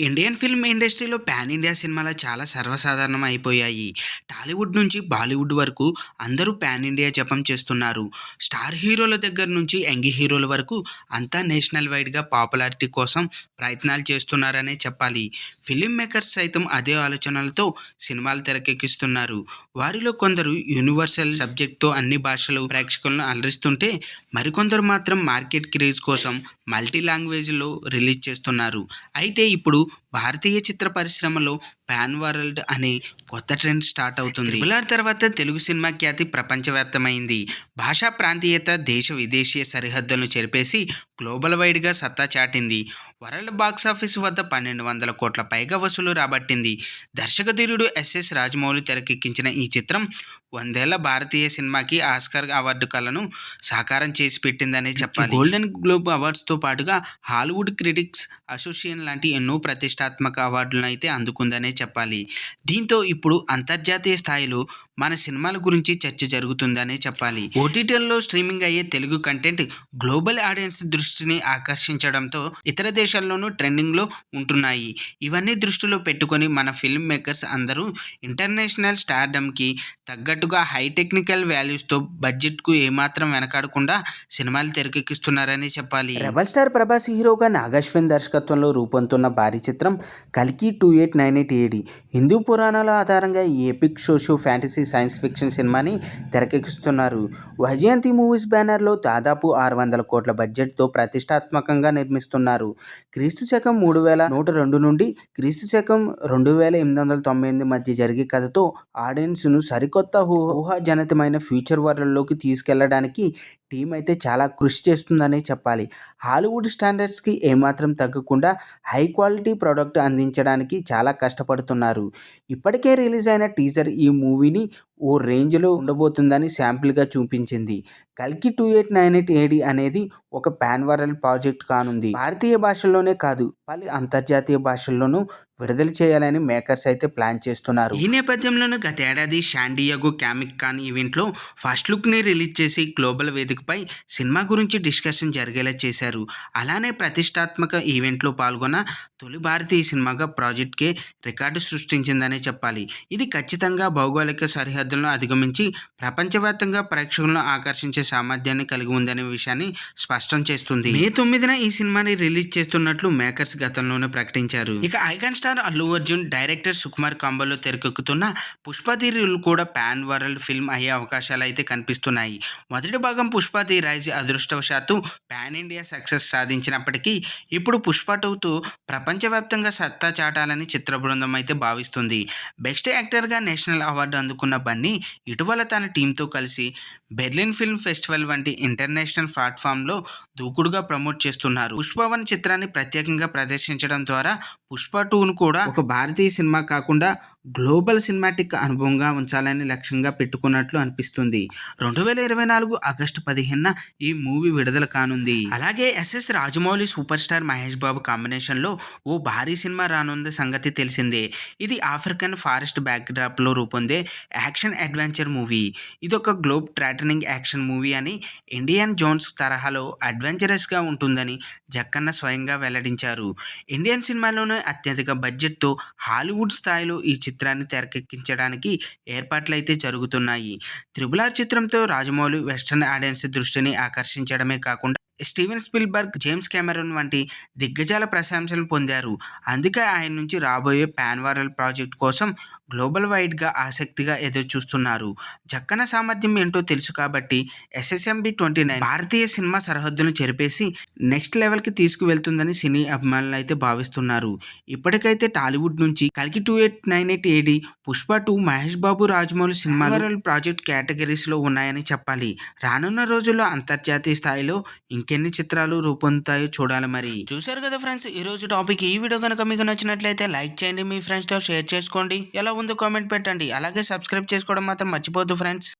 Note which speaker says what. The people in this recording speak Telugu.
Speaker 1: ఇండియన్ ఫిల్మ్ ఇండస్ట్రీలో పాన్ ఇండియా సినిమాలు చాలా సర్వసాధారణం అయిపోయాయి. టాలీవుడ్ నుంచి బాలీవుడ్ వరకు అందరూ పాన్ ఇండియా జపం చేస్తున్నారు. స్టార్ హీరోల దగ్గర నుంచి యంగ్ హీరోల వరకు అంతా నేషనల్ వైడ్గా పాపులారిటీ కోసం ప్రయత్నాలు చేస్తున్నారనే చెప్పాలి. ఫిలిం మేకర్స్ సైతం అదే ఆలోచనలతో సినిమాలు తెరకెక్కిస్తున్నారు. వారిలో కొందరు యూనివర్సల్ సబ్జెక్ట్తో అన్ని భాషలు ప్రేక్షకులను అలరిస్తుంటే మరికొందరు మాత్రం మార్కెట్ క్రేజ్ కోసం మల్టీ లాంగ్వేజ్లో రిలీజ్ చేస్తున్నారు. అయితే ఇప్పుడు భారతీయ చిత్ర పరిశ్రమలో పాన్ వరల్డ్ అనే కొత్త ట్రెండ్ స్టార్ట్ అవుతుంది. ట్రిపుల్ తర్వాత తెలుగు సినిమా ఖ్యాతి ప్రపంచవ్యాప్తమైంది. భాషా ప్రాంతీయత దేశ విదేశీయ సరిహద్దులను చెరిపేసి గ్లోబల్ వైడ్గా సత్తా చాటింది. వరల్డ్ బాక్స్ ఆఫీస్ వద్ద పన్నెండు వందల కోట్ల పైగా వసూలు రాబట్టింది. దర్శకధీరుడు ఎస్ఎస్ రాజమౌళి తెరకెక్కించిన ఈ చిత్రం వందేళ్ళ భారతీయ సినిమాకి ఆస్కర్ అవార్డు కళను సాకారం చేసి పెట్టిందనే చెప్పాలి. గోల్డెన్ గ్లోబ్ అవార్డ్స్తో పాటుగా హాలీవుడ్ క్రిటిక్స్ అసోసియేషన్ లాంటి ఎన్నో ప్రతిష్టాత్మక అవార్డులను అయితే అందుకుందనే చెప్పాలి. దీంతో ఇప్పుడు అంతర్జాతీయ స్థాయిలో మన సినిమాల గురించి చర్చ జరుగుతుందనే చెప్పాలి. ఓటీటీల్లో స్ట్రీమింగ్ అయ్యే తెలుగు కంటెంట్ గ్లోబల్ ఆడియన్స్ దృష్టిని ఆకర్షించడంతో ఇతర దేశాల్లోనూ ట్రెండింగ్లో ఉంటున్నాయి. ఇవన్నీ దృష్టిలో పెట్టుకొని మన ఫిల్మ్ మేకర్స్ అందరూ ఇంటర్నేషనల్ స్టార్డమ్కి తగ్గట్టుగా హై టెక్నికల్ వాల్యూస్తో బడ్జెట్కు ఏమాత్రం వెనకాడకుండా సినిమాలు తెరకెక్కిస్తున్నారని చెప్పాలి. రెబల్ స్టార్ ప్రభాస్ హీరోగా నాగశ్విన్ దర్శకత్వంలో రూపొందుతున్న భారీ చిత్రం కల్కి two eight nine eight AD. Hindu పురాణాల ఆధారంగా ఈ ఎపిక్ షోషో ఫ్యాంటసీ సైన్స్ ఫిక్షన్ సినిమాని తెరకెక్కిస్తున్నారు. వైజయంతి మూవీస్ బ్యానర్లో దాదాపు ఆరు వందల కోట్ల బడ్జెట్తో ప్రతిష్టాత్మకంగా నిర్మిస్తున్నారు. క్రీస్తు శకం మూడు వేల నూట రెండు నుండి క్రీస్తు శకం రెండు వేల ఎనిమిది వందల తొంభై ఎనిమిది మధ్య జరిగే కథతో ఆడియన్స్ను సరికొత్త ఊహాజనితమైన ఫ్యూచర్ వరల్డ్లోకి తీసుకెళ్ళడానికి టీం అయితే చాలా కృషి చేస్తుందనే చెప్పాలి. హాలీవుడ్ స్టాండర్డ్స్కి ఏమాత్రం తగ్గకుండా హై క్వాలిటీ ప్రోడక్ట్ అందించడానికి చాలా కష్టపడుతున్నారు. ఇప్పటికే రిలీజ్ అయిన టీజర్ ఈ మూవీని ఓ రేంజ్లో ఉండబోతుందని శాంపిల్గా చూపించింది. కల్కి two eight nine eight AD అనేది ఒక పాన్ వరల్డ్ ప్రాజెక్ట్ కానుంది. భారతీయ భాషల్లోనే కాదు పలు అంతర్జాతీయ భాషల్లోనూ విడుదల చేయాలని మేకర్స్ అయితే ప్లాన్ చేస్తున్నారు. ఈ నేపథ్యంలోనే గత ఏడాది షాండియాగో క్యామిక్ ఖాన్ ఈవెంట్లో ఫస్ట్ లుక్ని రిలీజ్ చేసి గ్లోబల్ వేదికపై సినిమా గురించి డిస్కషన్ జరిగేలా చేశారు. అలానే ప్రతిష్టాత్మక ఈవెంట్లో పాల్గొన్న తొలి భారతీయ సినిమాగా ప్రాజెక్ట్కే రికార్డు సృష్టించిందనే చెప్పాలి. ఇది ఖచ్చితంగా భౌగోళిక సరిహద్దు సరిహద్దులను అధిగమించి ప్రపంచవ్యాప్తంగా ప్రేక్షకులను ఆకర్షించే సామర్థ్యాన్ని కలిగి ఉందనే విషయాన్ని స్పష్టం చేస్తుంది. మే తొమ్మిదిన ఈ సినిమాని రిలీజ్ చేస్తున్నట్లు మేకర్స్ గతంలోనే ప్రకటించారు. ఇక icon star Allu Arjun director Sukumar కాంబోలో తెరకెక్కుతున్న పుష్పతీరులు కూడా పాన్ వరల్డ్ ఫిల్మ్ అయ్యే అవకాశాలు అయితే కనిపిస్తున్నాయి. మొదటి భాగం పుష్పతి రైజ్ అదృష్టవశాత్తు పాన్ ఇండియా సక్సెస్ సాధించినప్పటికీ ఇప్పుడు పుష్ప టూతో ప్రపంచవ్యాప్తంగా సత్తా చాటాలని చిత్ర బృందం అయితే భావిస్తుంది. బెస్ట్ యాక్టర్గా నేషనల్ అవార్డు అందుకున్న బన్నీ ఇటీవల తన టీంతో కలిసి బెర్లిన్ ఫిల్మ్ ఫెస్టివల్ వంటి ఇంటర్నేషనల్ ప్లాట్ఫామ్లో దూకుడుగా ప్రమోట్ చేస్తున్నారు. పుష్పవన్ చిత్రాన్ని ప్రత్యేకంగా ప్రదర్శించడం ద్వారా పుష్ప టూను కూడా ఒక భారతీయ సినిమా కాకుండా గ్లోబల్ సినిమాటిక్ అనుభవంగా ఉంచాలని లక్ష్యంగా పెట్టుకున్నట్లు అనిపిస్తుంది. రెండు వేల ఇరవై నాలుగు ఆగస్టు పదిహేనున ఈ మూవీ విడుదల కానుంది. అలాగే SS Rajamouli super star Mahesh Babu కాంబినేషన్లో ఓ భారీ సినిమా రానుంది సంగతి తెలిసిందే. ఇది ఆఫ్రికన్ ఫారెస్ట్ బ్యాక్డ్రాప్లో రూపొందే యాక్షన్ అడ్వెంచర్ మూవీ. ఇది ఒక గ్లోబ్ ట్రాటనింగ్ యాక్షన్ మూవీ అని ఇండియన్ జోన్స్ తరహాలో అడ్వెంచరస్గా ఉంటుందని జక్కన్న స్వయంగా వెల్లడించారు. ఇండియన్ సినిమాలోనే అత్యధిక బడ్జెట్తో హాలీవుడ్ స్థాయిలో ఈ చిత్రాన్ని తెరకెక్కించడానికి ఏర్పాట్లు అయితే జరుగుతున్నాయి. త్రిబుల్ ఆర్ చిత్రంతో రాజమౌళి వెస్టర్న్ ఆడియన్స్ దృష్టిని ఆకర్షించడమే కాకుండా స్టీవెన్ స్పిల్బర్గ్ జేమ్స్ కెమెరన్ వంటి దిగ్గజాల ప్రశంసలు పొందారు. అందుకే ఆయన నుంచి రాబోయే ప్యాన్వారల్ ప్రాజెక్ట్ కోసం గ్లోబల్ వైడ్గా ఆసక్తిగా ఎదురు చూస్తున్నారు జక్కన సామర్థ్యం ఏంటో తెలుసు కాబట్టి ఎస్ఎస్ఎంబి ట్వంటీ నైన్ భారతీయ సినిమా సరిహద్దును చెరిపేసి నెక్స్ట్ లెవెల్కి తీసుకువెళ్తుందని సినీ అభిమానులు అయితే భావిస్తున్నారు. ఇప్పటికైతే టాలీవుడ్ నుంచి కల్కి two eight nine eight AD Pushpa two Mahesh Babu Rajamouli cinema project కేటగిరీస్లో ఉన్నాయని చెప్పాలి. రానున్న రోజుల్లో అంతర్జాతీయ స్థాయిలో ఇంకెన్ని చిత్రాలు రూపొందుతాయో చూడాలి మరి. చూసారు కదా ఫ్రెండ్స్ ఈ రోజు టాపిక్ ఈ వీడియో కనుక మీకు నచ్చినట్లయితే లైక్ చేయండి మీ ఫ్రెండ్స్తో షేర్ చేసుకోండి. ఎలా ఉందో కామెంట్ పెట్టండి. అలాగే సబ్స్క్రైబ్ చేసుకోవడం మాత్రం మర్చిపోద్దు ఫ్రెండ్స్.